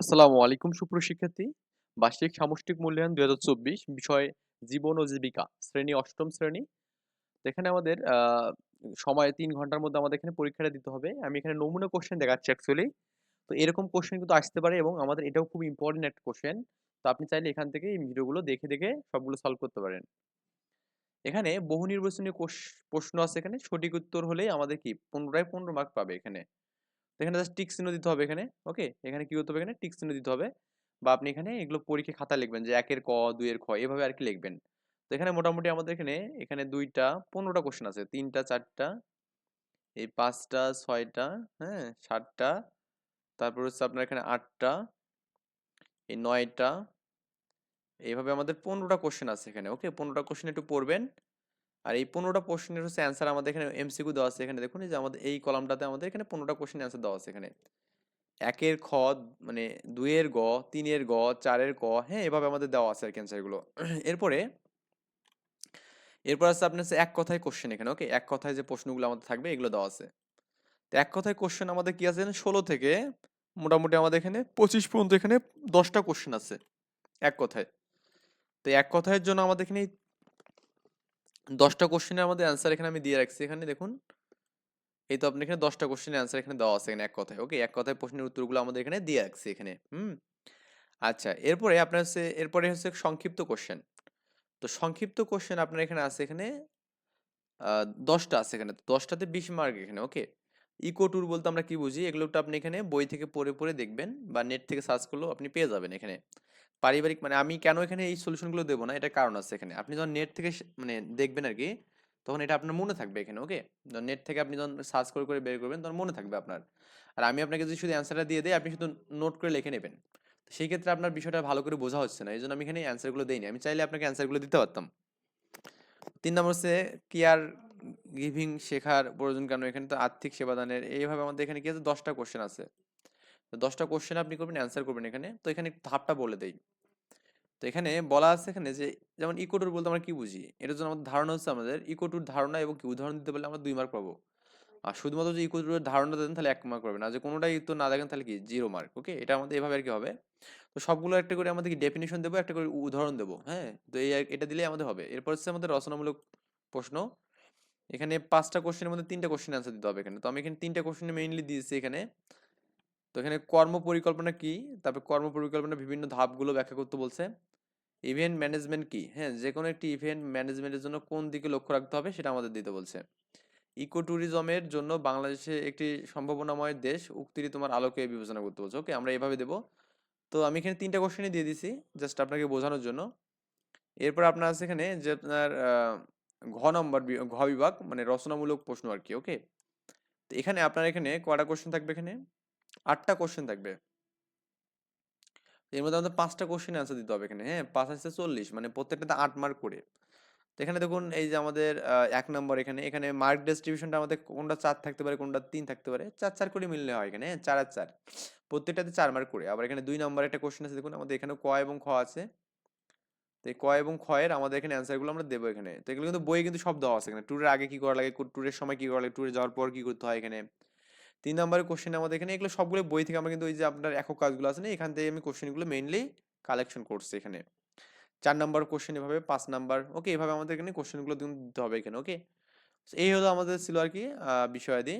আসসালামু আলাইকুম সুপ্রশিক্ষার্থী বার্ষিক সামষ্টিক মূল্যায়ন দুই হাজার চব্বিশ বিষয় জীবন ও জীবিকা, শ্রেণি, অষ্টম শ্রেণি। এখানে আমাদের সময় তিন ঘণ্টার মধ্যে আমাদের এখানে পরীক্ষাটা দিতে হবে। আমি এখানে নমুনা কোশ্চেন দেখাচ্ছি অ্যাকচুয়ালি তো এরকম কোশ্চেন কিন্তু আসতে পারে এবং আমাদের এটাও খুব ইম্পর্টেন্ট একটা কোশ্চেন তো আপনি চাইলে এখান থেকে এই ভিডিওগুলো দেখে দেখে সবগুলো সলভ করতে পারেন। এখানে বহু নির্বাচনী প্রশ্ন আছে এখানে। সঠিক উত্তর হলেই আমাদের কি? পনেরোটায় পনেরো মার্ক পাবে এখানে। এখানে জাস্ট টিক চিহ্ন দিতে হবে এখানে ওকে এখানে কি করতে হবে এখানে? টিক চিহ্ন দিতে হবে। বা আপনি এখানে এগুলো পরীক্ষা খাতা লিখবেন যে একের ক, দুইয়ের খ, এভাবে আর কি লিখবেন। তো এখানে মোটামুটি আমাদের এখানে এখানে দুইটা, পনেরোটা কোশ্চেন আছে। তিনটা, চারটা, এই পাঁচটা, ছয়টা হ্যাঁ সাতটা, তারপর হচ্ছে আপনার এখানে আটটা, এই নয়টা, এইভাবে আমাদের পনেরোটা কোশ্চেন আছে এখানে ওকে পনেরোটা কোশ্চেন একটু পড়বেন। আর এই পনেরোটা কোশ্চেনের হচ্ছে অ্যান্সার আমাদের এখানে এমসিকিউ দেওয়া আছে এখানে। দেখুন যে আমাদের, এই কলামটাতে আমাদের এখানে পনেরোটা কোশ্চেন অ্যান্সার দেওয়া আছে এখানে। একের খ মানে দুইয়ের গ, তিনের গ, চারের ক হ্যাঁ এভাবে আমাদের দেওয়া আছে আর কি অ্যান্সারগুলো এরপরে, এরপর আছে আপনার এক কথায় কোশ্চেন এখানে ওকে এক কথায় যে প্রশ্নগুলো আমাদের থাকবে, এগুলো দেওয়া আছে। তো এক কথায় কোশ্চেন আমাদের কি আছে ষোলো থেকে মোটামুটি আমাদের এখানে পঁচিশ পর্যন্ত এখানে দশটা কোশ্চেন আছে, এক কথায়। তো এক কথায়ের জন্য আমাদের এখানে দশটা কোশ্চেনের আমাদের অ্যান্সার এখানে আমি দিয়ে রাখছি। এখানে দেখুন, এই তো আপনি এখানে দশটা কোশ্চেনের অ্যান্সার এখানে দেওয়া আছে এখানে এক কথায় ওকে এক কথায় প্রশ্নের উত্তরগুলো আমাদের এখানে দিয়ে রাখছি এখানে, হুম? আচ্ছা এরপরে আপনার হচ্ছে, এরপরে হচ্ছে সংক্ষিপ্ত কোশ্চেন তো সংক্ষিপ্ত কোশ্চেন আপনার এখানে আছে এখানে দশটা আছে এখানে দশটাতে বিশ মার্ক এখানে ওকে ইকো ট্যুর বলতে আমরা কি বুঝি? এগুলো তো আপনি এখানে বই থেকে পড়ে পড়ে দেখবেন বা নেট থেকে সার্চ করলেও আপনি পেয়ে যাবেন এখানে। পারিবারিক মানে আমি কেন এখানে এই সলিউশনগুলো দেবো না? এটা কারণ আছে এখানে। আপনি যখন নেট থেকে মানে দেখবেন আর কি তখন এটা আপনার মনে থাকবে এখানে ওকে নেট থেকে আপনি যখন সার্চ করে করে বের করবেন, তখন মনে থাকবে আপনার। আর আমি আপনাকে যদি শুধু অ্যান্সারটা দিয়ে দিই, আপনি শুধু নোট করে লিখে নেবেন। সেই ক্ষেত্রে আপনার বিষয়টা ভালো করে বোঝা হচ্ছে না। এই জন্য আমি এখানে অ্যান্সারগুলো দিইনি। আমি চাইলে আপনাকে অ্যান্সারগুলো দিতে পারতাম। তিন নম্বর হচ্ছে কেয়ার গিভিং শেখার প্রয়োজন কেন? এখানে তো আর্থিক সেবাদানের। এইভাবে আমাদের এখানে কি আছে? দশটা কোশ্চেন আছে। দশটা কোশ্চেন আপনি করবেন অ্যান্সার করবেন এখানে। তো এখানে ধাপটা বলে দেই। তো এখানে বলা আছে এখানে যে, যেমন ইকোটুর বলতে আমরা কি বুঝি? এটার জন্য আমাদের ধারণা হচ্ছে আমাদের ইকোটুর ধারণা এবং কি উদাহরণ দিতে পারলে আমরা দুই মার্ক পাবো। আর শুধুমাত্র যদি ইকোটুরের ধারণা দেন তাহলে এক মার্ক পাবেন। আর যে কোনোটাই উত্তর না দেখেন তাহলে কি? জিরো মার্ক ওকে এটা আমাদের এভাবে আর কি হবে? তো সবগুলো একটা করে আমাদের কি ডেফিনেশন দেবো, একটা করে উদাহরণ দেবো হ্যাঁ? তো এই এটা দিলেই আমাদের হবে। এরপর হচ্ছে আমাদের রচনামূলক প্রশ্ন। এখানে পাঁচটা কোশ্চেনের মধ্যে তিনটা কোশ্চেন অ্যান্সার দিতে হবে এখানে। তো আমি এখানে তিনটা কোশ্চেনে মেইনলি দিয়েছি এখানে। এখানে কর্ম পরিকল্পনা কি? তারপর কর্ম পরিকল্পনা বিভিন্ন ধাপগুলো ব্যাখ্যা করতে বলছে। ইভেন্ট ম্যানেজমেন্ট কি? হ্যাঁ যে কোনো একটি ইভেন্ট ম্যানেজমেন্টের জন্য কোন দিকে লক্ষ্য রাখতে হবে সেটা আমাদের দিতে বলছে। ইকো ট্যুরিজমের জন্য বাংলাদেশে একটি সম্ভাবনাময় দেশ, উক্তিটি তোমার আলোকে বিবেচনা করতে বলছে। ওকে, আমরা এভাবে দেবো। তো আমি এখানে তিনটা কোশ্চেনই দিয়ে দিছি জাস্ট আপনাকে বোঝানোর জন্য। এরপর আপনার আছে এখানে যে আপনার ঘ নম্বর ঘ বিভাগ মানে রচনামূলক প্রশ্ন আর কি, ওকে? তো এখানে আপনার এখানে কয়টা কোশ্চেন থাকবে এখানে? আটটা কোশ্চেন থাকবে। এর মধ্যে আমাদের পাঁচটা কোশ্চেন অ্যান্সার দিতে হবে এখানে হ্যাঁ? পাঁচ আসছে চল্লিশ মানে প্রত্যেকটাতে আট মার্ক করে। তো এখানে দেখুন এই যে আমাদের এক নম্বর এখানে এখানে মার্ক ডিস্ট্রিবিউশনটা আমাদের কোনটা চার থাকতে পারে কোনটা তিন থাকতে পারে চার চার করে মিললে হয় এখানে হ্যাঁ, চার আর চার। প্রত্যেকটাতে চার মার্ক করে। আবার এখানে দুই নম্বর একটা কোশ্চেন আছে দেখুন আমাদের এখানে ক এবং খ আছে। তো ক এবং খ এর আমাদের এখানে অ্যান্সারগুলো আমরা দেবো এখানে। তো এগুলো কিন্তু বইয়ে কিন্তু সব দেওয়া আছে এখানে। ট্যুরের আগে কি করা লাগে ট্যুরের সময় কি করা লাগে ট্যুরে যাওয়ার পর কি করতে হয় এখানে? তিন নম্বরের কোশ্চেন আমাদের এখানে, এগুলো সবগুলো বই থেকে আমরা কিন্তু ওই যে আপনার একক কাজগুলো আছে না, এখান থেকে আমি কোশ্চেনগুলো মেইনলি কালেকশন করছি এখানে। চার নাম্বার কোশ্চেন এভাবে, পাঁচ নাম্বার ওকে এভাবে আমাদের এখানে কোশ্চেনগুলো দিতে হবে এখানে ওকে এই হলো আমাদের ছিল আর কি বিষয়াদি।